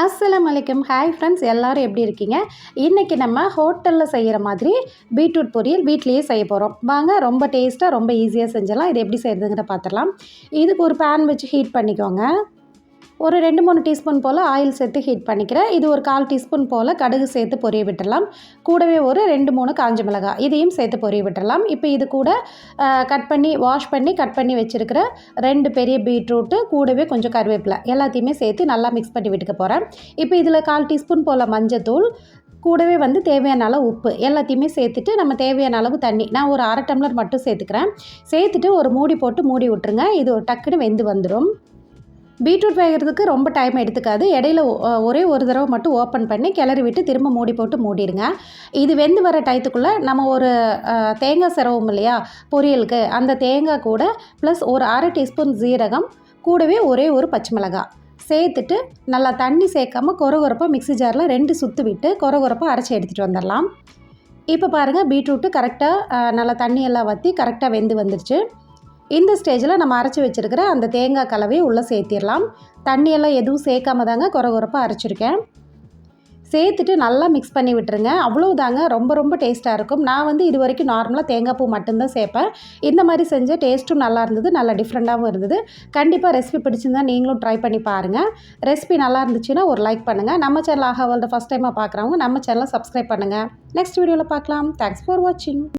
அஸ்ஸலாம் வலைக்கம் hi friends எல்லோரும் எப்படி இருக்கீங்க? இன்றைக்கி நம்ம ஹோட்டலில் செய்கிற மாதிரி பீட்ரூட் பொரியல் வீட்லேயே செய்ய போகிறோம் வாங்க ரொம்ப டேஸ்ட்டாக ரொம்ப ஈஸியாக செஞ்சிடலாம். இது எப்படி செய்கிறதுங்கிற பார்த்துடலாம் இதுக்கு ஒரு பேன் வச்சு ஹீட் பண்ணிக்கோங்க. ஒரு ரெண்டு மூணு டீஸ்பூன் போல் ஆயில் சேர்த்து ஹீட் பண்ணிக்கிறேன். இது ஒரு கால் டீஸ்பூன் போல் கடுகு சேர்த்து பொரிய விட்டுடலாம். கூடவே ஒரு ரெண்டு மூணு காஞ்ச மிளகாய் இதையும் சேர்த்து பொரிய விட்டுடலாம். இப்போ இது கூட கட் பண்ணி வாஷ் பண்ணி கட் பண்ணி வச்சுருக்கிற ரெண்டு பெரிய பீட்ரூட்டு கூடவே கொஞ்சம் கருவேப்பிலை எல்லாத்தையுமே சேர்த்து நல்லா மிக்ஸ் பண்ணி விட்டுக்க போகிறேன் இப்போ இதில் கால் டீஸ்பூன் போல் மஞ்சத்தூள் கூடவே வந்து தேவையான அளவு உப்பு எல்லாத்தையுமே சேர்த்துட்டு நம்ம தேவையான அளவு தண்ணி நான் ஒரு அரை டம்ளர் மட்டும் சேர்த்துக்கிறேன். சேர்த்துட்டு ஒரு மூடி போட்டு மூடி விட்டுருங்க. இது ஒரு டக்குன்னு வெந்து வந்துடும் பீட்ரூட் வேகிறதுக்கு ரொம்ப டைம் எடுத்துக்காது. இடையில ஒரே ஒரு தடவை மட்டும் ஓப்பன் பண்ணி கிளறி விட்டு திரும்ப மூடி போட்டு மூடிடுங்க. இது வெந்து வர டயத்துக்குள்ளே நம்ம ஒரு தேங்காய் சிரவம் இல்லையா பொரியலுக்கு அந்த தேங்காய் கூட ப்ளஸ் ஒரு அரை டீஸ்பூன் ஜீரகம் கூடவே ஒரே ஒரு பச்சை மிளகாய். சேர்த்துட்டு நல்லா தண்ணி சேர்க்காம கொரகொரப்பாக மிக்ஸி ஜாரில் ரெண்டு சுற்று விட்டு கொரகொரப்பாக அரைச்சி எடுத்துகிட்டு வந்துடலாம். இப்போ பாருங்கள் பீட்ரூட்டு கரெக்டாக நல்லா தண்ணியெல்லாம் வற்றி கரெக்டாக வெந்து வந்துடுச்சு இந்த ஸ்டேஜில் நம்ம அரைச்சி வச்சுருக்கிற அந்த தேங்காய் கலவையை உள்ளே சேர்த்திடலாம். தண்ணியெல்லாம் எதுவும் சேர்க்காம தாங்க குறகுறப்பாக அரைச்சிருக்கேன். சேர்த்துட்டு நல்லா மிக்ஸ் பண்ணி விட்டுருங்க. அவ்வளோதாங்க ரொம்ப ரொம்ப டேஸ்ட்டாக இருக்கும். நான் வந்து இது வரைக்கும் நார்மலாக தேங்காய் பூ மட்டும்தான் சேர்ப்பேன். இந்த மாதிரி செஞ்ச டேஸ்ட்டும் நல்லா இருந்தது. நல்லா டிஃப்ரெண்ட்டாகவும் இருந்தது. கண்டிப்பாக ரெசிபி பிடிச்சிருந்தா நீங்களும் ட்ரை பண்ணி பாருங்கள் ரெசிபி நல்லா இருந்துச்சுன்னா ஒரு லைக் பண்ணுங்கள் நம்ம சேனல் ஆக வேர்ல்டு ஃபஸ்ட் டைமாக பார்க்குறவங்க நம்ம சேனலை சப்ஸ்கிரைப் பண்ணுங்கள் நெக்ஸ்ட் வீடியோவில் பார்க்கலாம் தேங்க்ஸ் ஃபார் வாட்சிங்